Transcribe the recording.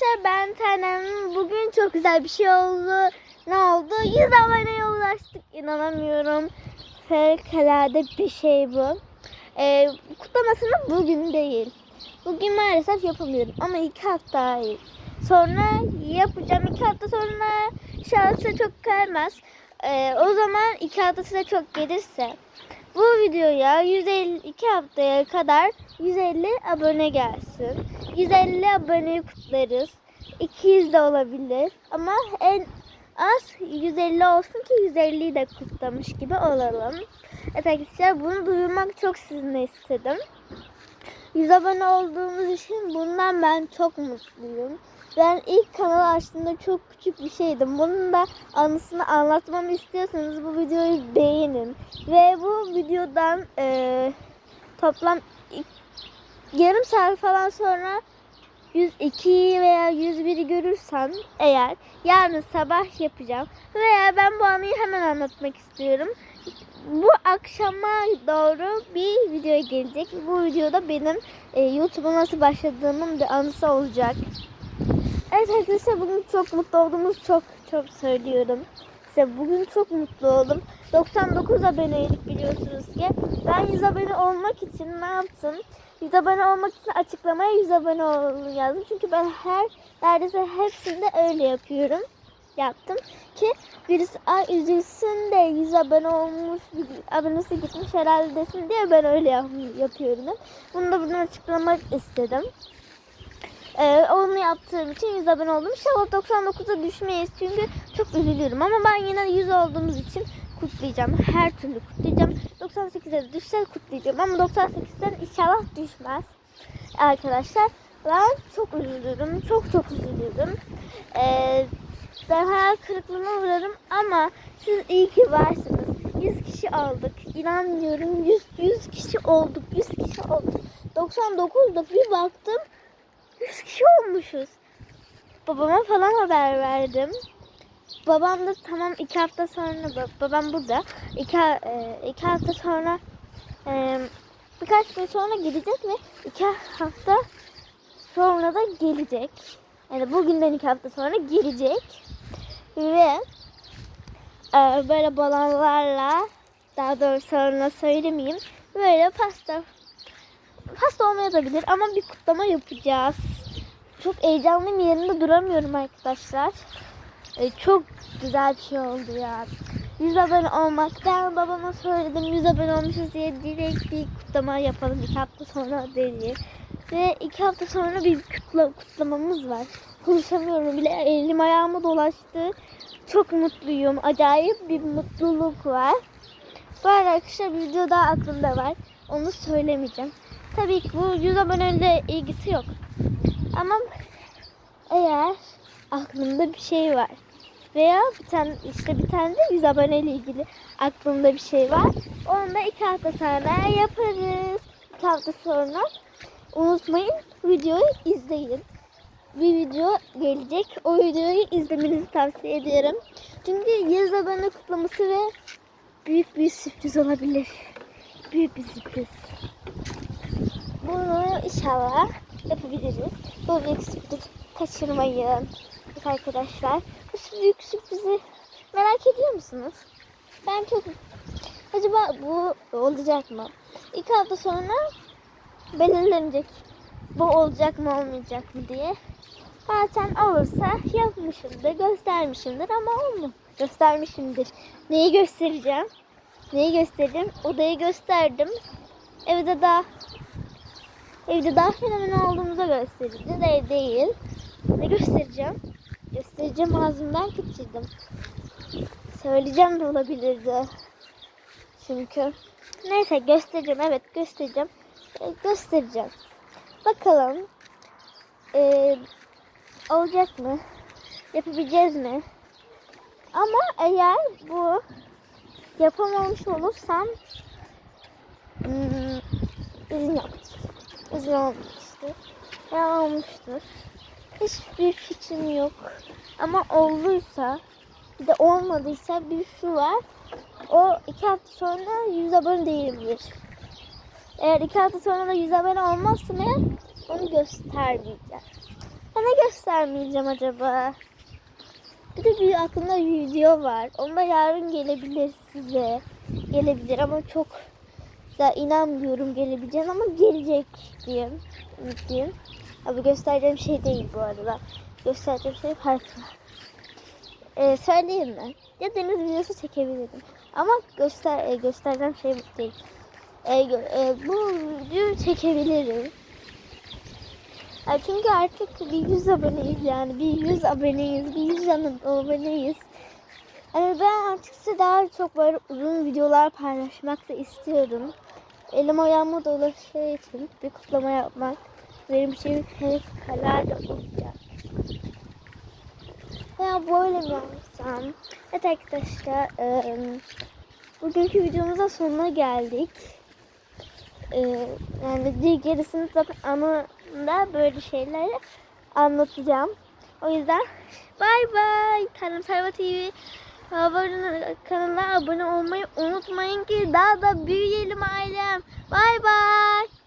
arkadaşlar ben Tanem. Bugün çok güzel bir şey oldu. Ne oldu? 100 aboneye ulaştık. İnanamıyorum. Fevkalade bir şey bu. Ee, kutlamasını bugün değil. Bugün maalesef yapamıyorum ama iki hafta sonra yapacağım. iki hafta sonra şansı çok gelmez. Ee, o zaman iki hafta size çok gelirse bu videoya 152 haftaya kadar 150 abone gelsin. 150 aboneyi kutlarız. 200 de olabilir. Ama en az 150 olsun ki 150'yi de kutlamış gibi olalım. Evet arkadaşlar bunu duyurmak çok sizinle istedim. 100 abone olduğumuz için bundan ben çok mutluyum. Ben ilk kanalı açtığımda çok küçük bir şeydim. Bunun da anısını anlatmamı istiyorsanız bu videoyu beğenin. Ve bu videodan eee, toplam yarım saat falan sonra 102 veya 101'i görürsem eğer yarın sabah yapacağım. Veya ben bu anıyı hemen anlatmak istiyorum. Bu akşama doğru bir video gelecek. Bu videoda benim e, YouTube'a nasıl başladığımın bir anısı olacak. Evet arkadaşlar bugün çok mutlu olduğumuz çok çok söylüyorum. Size bugün çok mutlu oldum. 99 aboneydik biliyorsunuz ki. Ben 100 abone olmak için ne yaptım? 100 abone olmak için açıklamaya 100 abone olun yazdım. Çünkü ben her neredeyse hepsinde öyle yapıyorum. Yaptım ki birisi ay üzülsün de 100 abone olmuş, abonesi gitmiş herhalde desin diye ben öyle yap- yapıyorum. Bunu da buradan açıklamak istedim. Ee, onu yaptığım için 100 abone oldum. İnşallah 99'a düşmeyiz çünkü çok üzülüyorum. Ama ben yine 100 olduğumuz için kutlayacağım. Her türlü kutlayacağım. 98'e de düşse kutlayacağım. Ama 98'den inşallah düşmez. Arkadaşlar ben çok üzülürüm. Çok çok üzülürüm. Ee, ben hayal kırıklığına uğrarım ama siz iyi ki varsınız. 100 kişi aldık. İnanmıyorum. 100, 100 kişi olduk. 100 kişi olduk. 99'da bir baktım 100 kişi olmuşuz. Babama falan haber verdim. Babam da tamam iki hafta sonra ba- babam burada. İki, e, iki hafta sonra e, birkaç gün sonra gidecek ve iki hafta sonra da gelecek. Yani bugünden iki hafta sonra gelecek. Ve e, böyle balonlarla daha doğrusu sonra söylemeyeyim. Böyle pasta pasta olmayabilir ama bir kutlama yapacağız. Çok heyecanlıyım yerinde duramıyorum arkadaşlar. Ee, çok güzel bir şey oldu ya. 100 abone olmak. Ben babama söyledim 100 abone olmuşuz diye direkt bir kutlama yapalım iki hafta sonra diye. Ve iki hafta sonra bir kutla, kutlamamız var. Konuşamıyorum bile elim ayağıma dolaştı. Çok mutluyum. Acayip bir mutluluk var. Bu arkadaşlar bir video daha aklımda var. Onu söylemeyeceğim. Tabii ki bu 100 aboneyle ilgisi yok. Ama eğer aklımda bir şey var veya bir tane işte bir tane de 100 aboneyle ilgili aklımda bir şey var. Onu da iki hafta sonra yaparız. İki hafta sonra unutmayın videoyu izleyin. Bir video gelecek. O videoyu izlemenizi tavsiye ediyorum. Çünkü 100 abone kutlaması ve büyük bir sürpriz olabilir. Büyük bir sürpriz. Bunu inşallah yapabiliriz. Bu büyük sürpriz kaçırmayın. Arkadaşlar. Bu büyük sürprizi merak ediyor musunuz? Ben çok... Acaba bu olacak mı? İki hafta sonra belirlenecek. Bu olacak mı olmayacak mı diye. Zaten olursa yapmışımdır, göstermişimdir ama olmu göstermişimdir. Neyi göstereceğim? Neyi göstereceğim? Odayı gösterdim. Evde daha evde daha fenomen olduğumuza göstereceğiz. Ev değil. Ne göstereceğim? Göstereceğim ağzımdan kaçırdım. Söyleyeceğim de olabilirdi. Çünkü. Neyse göstereceğim. Evet göstereceğim. Ee, göstereceğim. Bakalım. Ee, olacak mı? Yapabileceğiz mi? Ama eğer bu yapamamış olursam hmm, izin yoktur. İzin olmuştur. Ya olmuştur. Hiçbir fikrim yok. Ama olduysa bir de olmadıysa bir şu var. O iki hafta sonra 100 abone değildir. Eğer iki hafta sonra da 100 abone olmazsa eğer onu göstermeyeceğim. ne göstermeyeceğim acaba? Bir de bir aklımda bir video var. Onda yarın gelebilir size. Gelebilir ama çok da inanmıyorum gelebileceğine ama gelecek diyeyim. Mutluyum. Abi göstereceğim şey değil bu arada. Göstereceğim şey farklı. Ee, söyleyeyim mi? Ya deniz videosu çekebilirim. Ama göster e, göstereceğim şey değil. E, e, bu videoyu çekebilirim. Ya çünkü artık bir 100 aboneyiz yani. Bir 100 aboneyiz. Bir 100 an- aboneyiz. Yani ben artık size daha çok böyle uzun videolar paylaşmak da istiyorum. Elim ayağıma dolaştığı için bir kutlama yapmak benim için fevkalade olacak. Ya böyle mi yapsam? Evet arkadaşlar eee, bugünkü videomuzun sonuna geldik. Eee, yani gerisini zaten anında böyle şeyleri anlatacağım. O yüzden bay bay. Tanrım Serva TV abone, kanalına abone olmayı unutmayın ki daha da büyüyelim ailem. Bay bay.